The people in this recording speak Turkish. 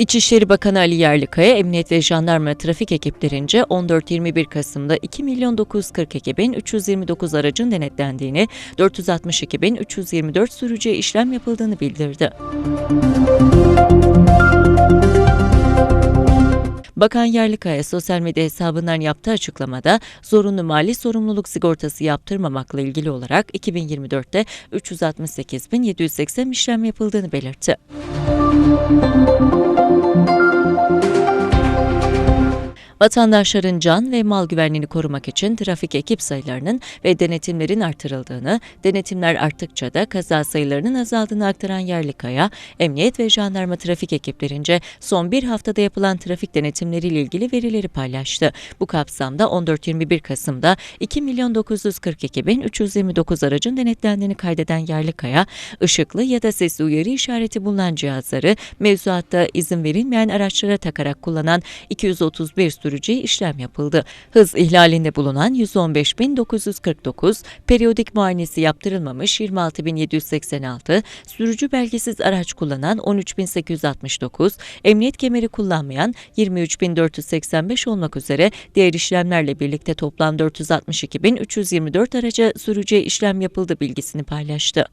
İçişleri Bakanı Ali Yerlikaya, Emniyet ve Jandarma trafik ekiplerince 14-21 Kasım'da 2 milyon 942 bin 329 aracın denetlendiğini, 462 bin 324 sürücüye işlem yapıldığını bildirdi. Bakan Yerlikaya sosyal medya hesabından yaptığı açıklamada zorunlu mali sorumluluk sigortası yaptırmamakla ilgili olarak 2024'te 368.780 işlem yapıldığını belirtti. Vatandaşların can ve mal güvenliğini korumak için trafik ekip sayılarının ve denetimlerin artırıldığını, denetimler arttıkça da kaza sayılarının azaldığını aktaran Yerlikaya, Emniyet ve Jandarma trafik ekiplerince son bir haftada yapılan trafik denetimleriyle ilgili verileri paylaştı. Bu kapsamda 14-21 Kasım'da 2 milyon 942 bin 329 aracın denetlendiğini kaydeden Yerlikaya, ışıklı ya da sesli uyarı işareti bulunan cihazları mevzuatta izin verilmeyen araçlara takarak kullanan 231 sürücüye işlem yapıldı. Hız ihlalinde bulunan 115.949, periyodik muayenesi yaptırılmamış 26.786, sürücü belgesiz araç kullanan 13.869, emniyet kemeri kullanmayan 23.485 olmak üzere diğer işlemlerle birlikte toplam 462.324 araca sürücüye işlem yapıldı bilgisini paylaştı.